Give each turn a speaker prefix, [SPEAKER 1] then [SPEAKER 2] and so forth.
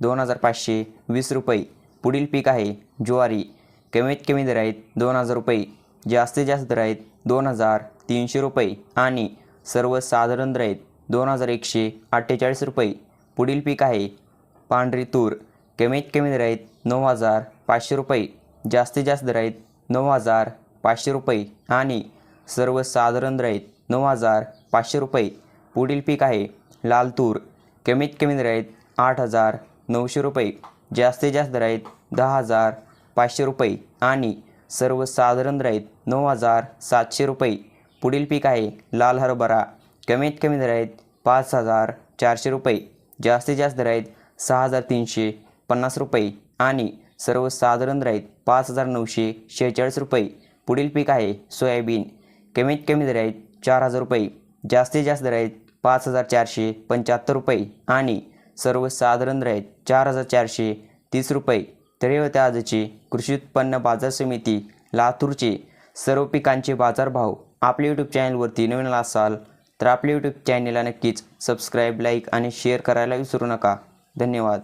[SPEAKER 1] दोन हजार पाचशे वीस रुपये. पुढील पीक आहे ज्वारी. कमीत कमी दर आहेत दोन हजार रुपये. जास्तीत जास्त दर आहेत दोन हजार तीनशे रुपये. आणि सर्वसाधारण दर आहेत दोन हजार एकशे अठ्ठेचाळीस रुपये. पुढील पीक आहे पांढरी तूर. कमीत कमी दर आहेत नऊ हजार पाचशे रुपये. जास्तीत जास्त दर आहेत नऊ हजार पाचशे रुपये. आणि सर्वसाधारण दर आहेत नऊ हजार पाचशे रुपये. पुढील पीक आहे लाल तूर. कमीत कमी दर आहेत आठ हजार नऊशे रुपये. जास्तीत जास्त दर आहेत दहा हजार पाचशे रुपये आणि सर्वसाधारण दर आहेत नऊ हजार सातशे रुपये. पुढील पीक आहे लाल हरभरा. कमीत कमी दर आहेत पाच हजार चारशे रुपये. जास्तीत जास्त दर आहेत सहा हजार तीनशे पन्नास रुपये आणि सर्वसाधारण दर आहेत पाच हजार नऊशे शेहेचाळीस रुपये. पुढील पीक आहे सोयाबीन. कमीत कमी दर आहेत चार हजार रुपये. जास्तीत जास्त दर आहेत पाच हजार चारशे पंच्याहत्तर रुपये आणि सर्वसाधारण दर चार हजार चारशे तीस रुपये. तर होते आजचे कृषी उत्पन्न बाजार समिती लातूरचे सर्व पिकांचे बाजारभाव आपल्या यूट्यूब चॅनलवरती नवीन असाल तर आपल्या यूट्यूब चॅनलला नक्कीच सबस्क्राईब लाईक आणि शेअर करायला विसरू नका. धन्यवाद.